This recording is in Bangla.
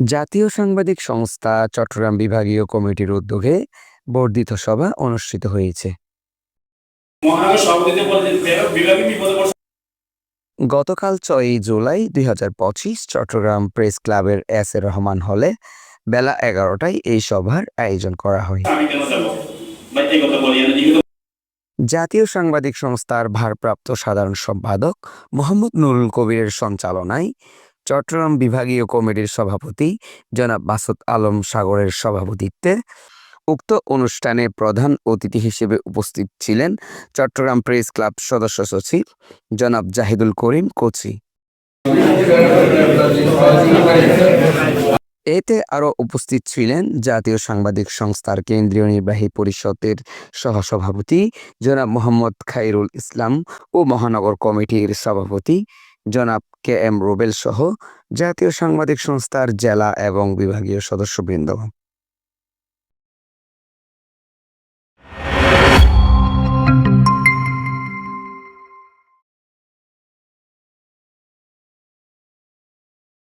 জাতীয় সাংবাদিক সংস্থা চট্টগ্রাম বিভাগীয় কমিটির উদ্যোগে বর্ধিত সভা অনুষ্ঠিত হয়েছে। গতকাল ছয়ই জুলাই দুই হাজার পঁচিশ চট্টগ্রাম প্রেস ক্লাবের এস এ রহমান হলে বেলা এগারোটায় এই সভার আয়োজন করা হয়। জাতীয় সাংবাদিক সংস্থার ভারপ্রাপ্ত সাধারণ সম্পাদক মোহাম্মদ নুরুল কবিরের সঞ্চালনায় চট্টগ্রাম বিভাগীয় কমিটির সভাপতি জনাব মাসুদ আলম সাগরের সভাপতিত্বে উক্ত অনুষ্ঠানে প্রধান অতিথি হিসেবে উপস্থিত ছিলেন চট্টগ্রাম প্রেস ক্লাব সদস্য সচিব জনাব জাহিদুল করিম কোচি। এতে আরও উপস্থিত ছিলেন জাতীয় সাংবাদিক সংস্থার কেন্দ্রীয় নির্বাহী পরিষদের সহসভাপতি জনাব মোহাম্মদ খাইরুল ইসলাম ও মহানগর কমিটির সভাপতি জনাব কে এম রুবেল সহ জাতীয় সাংবাদিক সংস্থার জেলা এবং বিভাগীয় সদস্যবৃন্দ।